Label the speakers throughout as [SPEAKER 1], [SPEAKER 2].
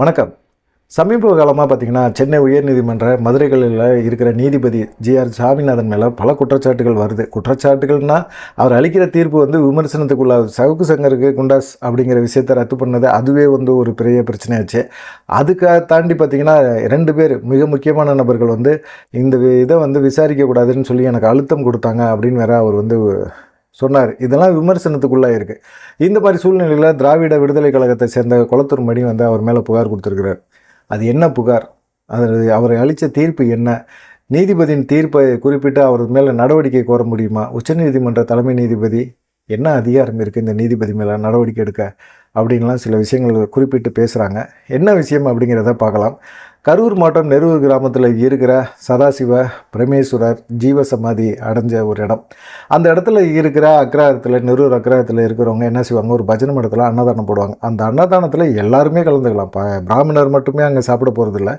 [SPEAKER 1] வணக்கம். சமீப காலமாக பார்த்தீங்கன்னா சென்னை உயர்நீதிமன்ற மதுரைகளில் இருக்கிற நீதிபதி ஜிஆர் சாமிநாதன் மேலே பல குற்றச்சாட்டுகள் வருது. குற்றச்சாட்டுகள்னா அவர் அளிக்கிற தீர்ப்பு வந்து விமர்சனத்துக்குள்ளாகுது சவுக்கு சங்கருக்கு குண்டாஸ் அப்படிங்கிற விஷயத்தை ரத்து பண்ணது அதுவே வந்து ஒரு பெரிய பிரச்சனையாச்சு. அதுக்காக தாண்டி பார்த்தீங்கன்னா ரெண்டு பேர் மிக முக்கியமான நபர்கள் வந்து இந்த இதை வந்து விசாரிக்கக்கூடாதுன்னு சொல்லி எனக்கு அழுத்தம் கொடுத்தாங்க அப்படின்னு வேற அவர் வந்து சொன்னார். இதெல்லாம் விமர்சனத்துக்குள்ளே இருக்குது இந்த மாதிரி சூழ்நிலையில் திராவிட விடுதலை கழகத்தை சேர்ந்த குளத்தூர் மணி வந்து அவர் மேலே புகார் கொடுத்துருக்கிறார். அது என்ன புகார்? அது அவரை அளித்த தீர்ப்பு என்ன? நீதிபதியின் தீர்ப்பை குறிப்பிட்டு அவர் மேலே நடவடிக்கை கோர முடியுமா? உச்சநீதிமன்ற தலைமை நீதிபதி என்ன அதிகாரம் இருக்குது இந்த நீதிபதி மேலே நடவடிக்கை எடுக்க? அப்படின்லாம் சில விஷயங்கள் குறிப்பிட்டு பேசுகிறாங்க என்ன விஷயம் அப்படிங்கிறத பார்க்கலாம். கரூர் மாவட்டம் நெரூர் கிராமத்தில் இருக்கிற சதாசிவ பிரமேஸ்வரர் ஜீவசமாதி அடைஞ்ச ஒரு இடம். அந்த இடத்துல இருக்கிற அக்ராரத்தில் நெரூர் அக்ராரத்தில் இருக்கிறவங்க என்ன செய்வாங்க? ஒரு பஜனை மடத்தில் அன்னதானம் போடுவாங்க. அந்த அன்னதானத்தில் எல்லாருமே கலந்துக்கலாம். பிராமணர் மட்டுமே அங்கே சாப்பிட போகிறதில்ல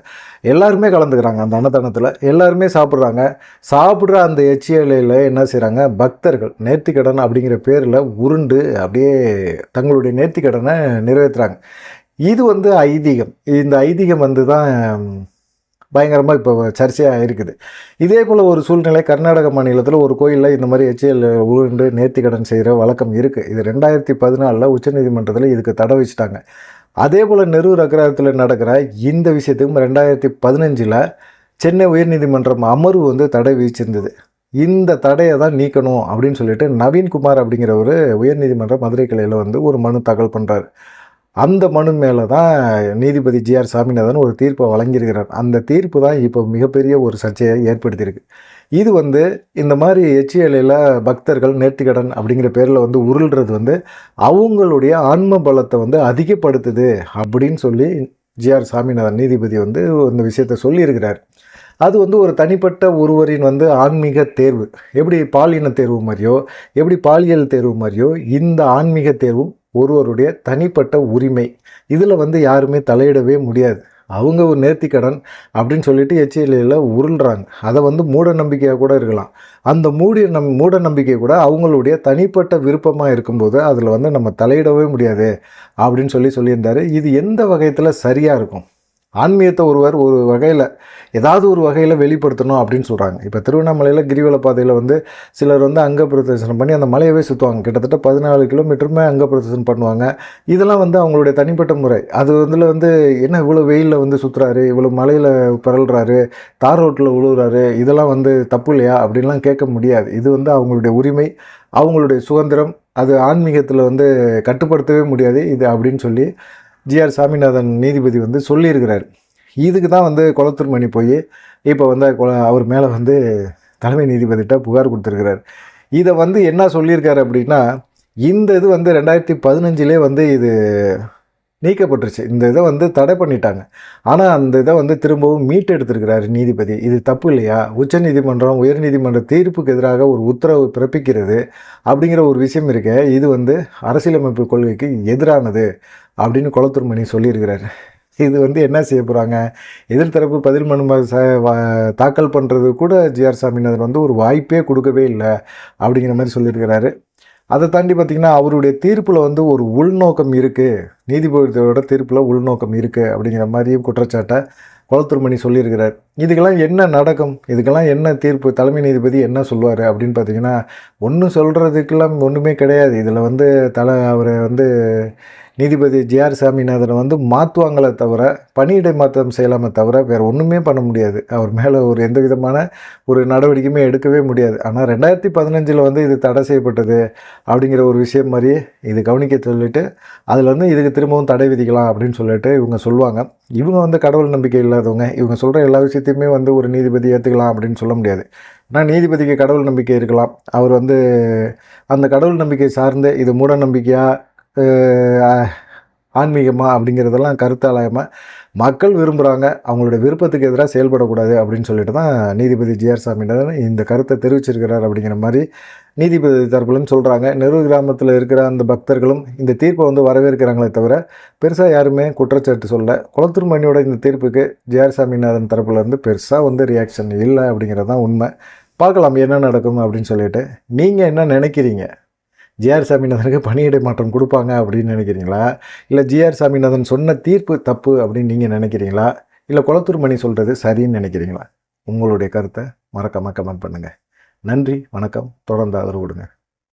[SPEAKER 1] எல்லாருமே கலந்துக்கிறாங்க அந்த அன்னதானத்தில். எல்லாருமே சாப்பிட்றாங்க. சாப்பிட்ற அந்த எச்சியலையில் என்ன செய்கிறாங்க பக்தர்கள் நேர்த்திக்கடன் அப்படிங்கிற பேரில் உருண்டு அப்படியே தங்களுடைய நேர்த்திக்கடனை நிறைவேற்றுறாங்க இது வந்து ஐதீகம். இந்த ஐதீகம் வந்து தான் பயங்கரமாக இப்போ சர்ச்சையாக இருக்குது. இதே போல் ஒரு சூழ்நிலை கர்நாடக மாநிலத்தில் ஒரு கோயிலில் இந்த மாதிரி எச்சிஎல் உருண்டு நேர்த்திக்கடன் செய்கிற வழக்கம் இருக்குது இது ரெண்டாயிரத்தி பதினாலில் உச்சநீதிமன்றத்தில் இதுக்கு தடை வச்சுட்டாங்க. அதே போல் நெரூர் அக்ராரத்தில் நடக்கிற இந்த விஷயத்துக்கும் ரெண்டாயிரத்தி பதினஞ்சில் சென்னை உயர்நீதிமன்றம் அமர்வு வந்து தடை விதிச்சிருந்தது. இந்த தடையை தான் நீக்கணும் அப்படின்னு சொல்லிட்டு நவீன்குமார் அப்படிங்கிறவர் உயர்நீதிமன்ற மதுரை கிளையில் வந்து ஒரு மனு தாக்கல் பண்ணுறாரு அந்த மனு மேலே தான் நீதிபதி ஜிஆர் சாமிநாதன் ஒரு தீர்ப்பை வழங்கியிருக்கிறார். அந்த தீர்ப்பு தான் இப்போ மிகப்பெரிய ஒரு சர்ச்சையை ஏற்படுத்தியிருக்கு. இது வந்து இந்த மாதிரி எச்சியலையில் பக்தர்கள் நேர்த்திக்கடன் அப்படிங்கிற பேரில் வந்து உருள்றது வந்து அவங்களுடைய ஆன்ம பலத்தை வந்து அதிகப்படுத்துது அப்படின்னு சொல்லி ஜிஆர் சாமிநாதன் நீதிபதி வந்து இந்த விஷயத்தை சொல்லியிருக்கிறார். அது வந்து ஒரு தனிப்பட்ட ஒருவரின் வந்து ஆன்மீக தேர்வு. எப்படி பாலின தேர்வு மாதிரியோ எப்படி பாலியல் தேர்வு மாதிரியோ இந்த ஆன்மீக தேர்வும் ஒருவருடைய தனிப்பட்ட உரிமை. இதில் வந்து யாருமே தலையிடவே முடியாது. அவங்க ஒரு நேர்த்திக்கடன் அப்படின்னு சொல்லிட்டு எச்சிஎல்லையில் உருள்றாங்க. அதை வந்து மூட நம்பிக்கையாக கூட இருக்கலாம். அந்த மூடிய நம் மூட நம்பிக்கை கூட அவங்களுடைய தனிப்பட்ட விருப்பமாக இருக்கும்போது அதில் வந்து நம்ம தலையிடவே முடியாது அப்படின்னு சொல்லி சொல்லியிருந்தாரு. இது எந்த வகையத்தில் சரியாக இருக்கும்? ஆன்மீகத்தை ஒருவர் ஒரு வகையில் ஏதாவது ஒரு வகையில் வெளிப்படுத்தணும் அப்படின்னு சொல்கிறாங்க இப்போ திருவண்ணாமலையில் கிரிவல பாதையில் வந்து சிலர் வந்து அங்க பிரதர்சனம் பண்ணி அந்த மலையவே சுற்றுவாங்க கிட்டத்தட்ட பதினாலு கிலோமீட்டருமே அங்க பிரதர்சனம் பண்ணுவாங்க. இதெல்லாம் வந்து அவங்களுடைய தனிப்பட்ட முறை. அது வந்து வந்து என்ன இவ்வளோ வெயிலில் வந்து சுற்றுறாரு இவ்வளோ மலையில் பிறல்றாரு தார் ரோட்டில் உழுவுறாரு இதெல்லாம் வந்து தப்பு இல்லையா அப்படின்லாம் கேட்க முடியாது. இது வந்து அவங்களுடைய உரிமை அவங்களுடைய சுதந்திரம் அது ஆன்மீகத்தில் வந்து கட்டுப்படுத்தவே முடியாது இது அப்படின்னு சொல்லி ஜிஆர் சாமிநாதன் நீதிபதி வந்து சொல்லியிருக்கிறார். இதுக்கு தான் வந்து குளத்தூர் மணி போய் இப்போ வந்து கொ- அவர் மேலே வந்து தலைமை நீதிபதிகிட்ட புகார் கொடுத்துருக்கிறார். இதை வந்து என்ன சொல்லியிருக்காரு அப்படின்னா இந்த இது வந்து ரெண்டாயிரத்தி பதினஞ்சிலே வந்து இது நீக்கப்பட்டுருச்சு. இந்த இதை வந்து தடை பண்ணிட்டாங்க. ஆனால் அந்த இதை வந்து திரும்பவும் மீட்டெடுத்திருக்கிறாரு நீதிபதி. இது தப்பு இல்லையா? உச்சநீதிமன்றம் உயர்நீதிமன்ற தீர்ப்புக்கு எதிராக ஒரு உத்தரவு பிறப்பிக்கிறது அப்படிங்கிற ஒரு விஷயம் இருக்கே இது வந்து அரசியலமைப்பு கொள்கைக்கு எதிரானது அப்படின்னு குளத்துருமணி சொல்லியிருக்கிறாரு. இது வந்து என்ன செய்ய போகிறாங்க எதிர்த்தரப்பு பதில் மனு வா- தாக்கல் பண்ணுறது கூட ஜிஆர் சாமிநாதன் வந்து ஒரு வாய்ப்பே கொடுக்கவே இல்லை அப்படிங்கிற மாதிரி சொல்லியிருக்கிறாரு. அதை தாண்டி பார்த்திங்கன்னா அவருடைய தீர்ப்பில் வந்து ஒரு உள்நோக்கம் இருக்குது நீதிபதியோட தீர்ப்பில் உள்நோக்கம் இருக்குது அப்படிங்கிற மாதிரியும் குற்றச்சாட்டை குளத்தூர்மணி சொல்லியிருக்கிறார். இதுக்கெல்லாம் என்ன நடக்கும்? இதுக்கெல்லாம் என்ன தீர்ப்பு? தலைமை நீதிபதி என்ன சொல்லுவார் அப்படின்னு பார்த்தீங்கன்னா ஒன்றும் சொல்கிறதுக்கெல்லாம் ஒன்றுமே கிடையாது. இதில் வந்து தலை அவரை வந்து நீதிபதி ஜிஆர் சாமிநாதனை வந்து மாற்றுவாங்களே தவிர பணியிடை மாற்றம் செய்யலாமே தவிர வேறு ஒன்றுமே பண்ண முடியாது. அவர் மேலே ஒரு எந்த விதமான ஒரு நடவடிக்கையுமே எடுக்கவே முடியாது. ஆனால் ரெண்டாயிரத்தி பதினஞ்சில் வந்து இது தடை செய்யப்பட்டது அப்படிங்கிற ஒரு விஷயம் மாதிரி இது கவனிக்க சொல்லிட்டு அதில் வந்து இதுக்கு திரும்பவும் தடை விதிக்கலாம் அப்படின்னு சொல்லிட்டு இவங்க சொல்லுவாங்க. இவங்க வந்து கடவுள் நம்பிக்கை இல்லாதவங்க. இவங்க சொல்கிற எல்லா விஷயத்தையுமே வந்து ஒரு நீதிபதி ஏற்றுக்கலாம் அப்படின்னு சொல்ல முடியாது. ஆனால் நீதிபதிக்கு கடவுள் நம்பிக்கை இருக்கலாம். அவர் வந்து அந்த கடவுள் நம்பிக்கை சார்ந்து இது மூட நம்பிக்கையாக ஆன்மீகமாக அப்படிங்கிறதெல்லாம் கருத்தாலயமாக மக்கள் விரும்புகிறாங்க அவங்களுடைய விருப்பத்துக்கு எதிராக செயல்படக்கூடாது அப்படின்னு சொல்லிட்டு தான் நீதிபதி ஜிஆர் சாமிநாதன் இந்த கருத்தை தெரிவிச்சிருக்கிறார் அப்படிங்கிற மாதிரி நீதிபதி தரப்புலன்னு சொல்கிறாங்க நெரு கிராமத்தில் இருக்கிற அந்த பக்தர்களும் இந்த தீர்ப்பை வந்து வரவேற்கிறாங்களே தவிர பெருசாக யாருமே குற்றச்சாட்டு சொல்ல குளத்தூர் மணியோட இந்த தீர்ப்புக்கு ஜிஆர் சாமிநாதன் தரப்புலேருந்து பெருசாக வந்து ரியாக்ஷன் இல்லை அப்படிங்கிறது தான் உண்மை. பார்க்கலாம் என்ன நடக்கும் அப்படின்னு சொல்லிட்டு. நீங்கள் என்ன நினைக்கிறீங்க? ஜிஆர் சாமிநாதனுக்கு பணியிடை மாற்றம் கொடுப்பாங்க அப்படின்னு நினைக்கிறீங்களா? இல்லை ஜிஆர் சாமிநாதன் சொன்ன தீர்ப்பு தப்பு அப்படின்னு நீங்கள் நினைக்கிறீங்களா? இல்லை குளத்தூர் மணி சொல்கிறது சரின்னு நினைக்கிறீங்களா? உங்களுடைய கருத்தை மறக்காமல் கமெண்ட் பண்ணுங்கள் நன்றி வணக்கம். தொடர்ந்து ஆதரவு கொடுங்க